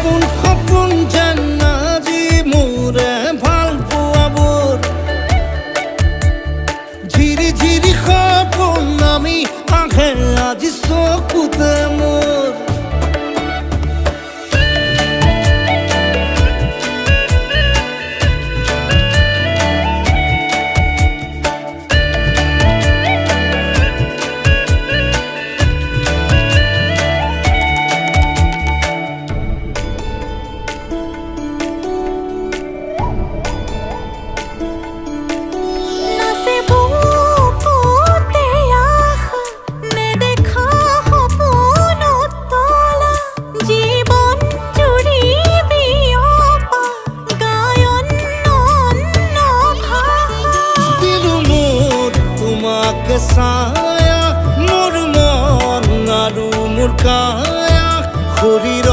I won't punto. তোমাকে ছায়া মোৰ মন আৰু মোৰ কায়া শৰীৰ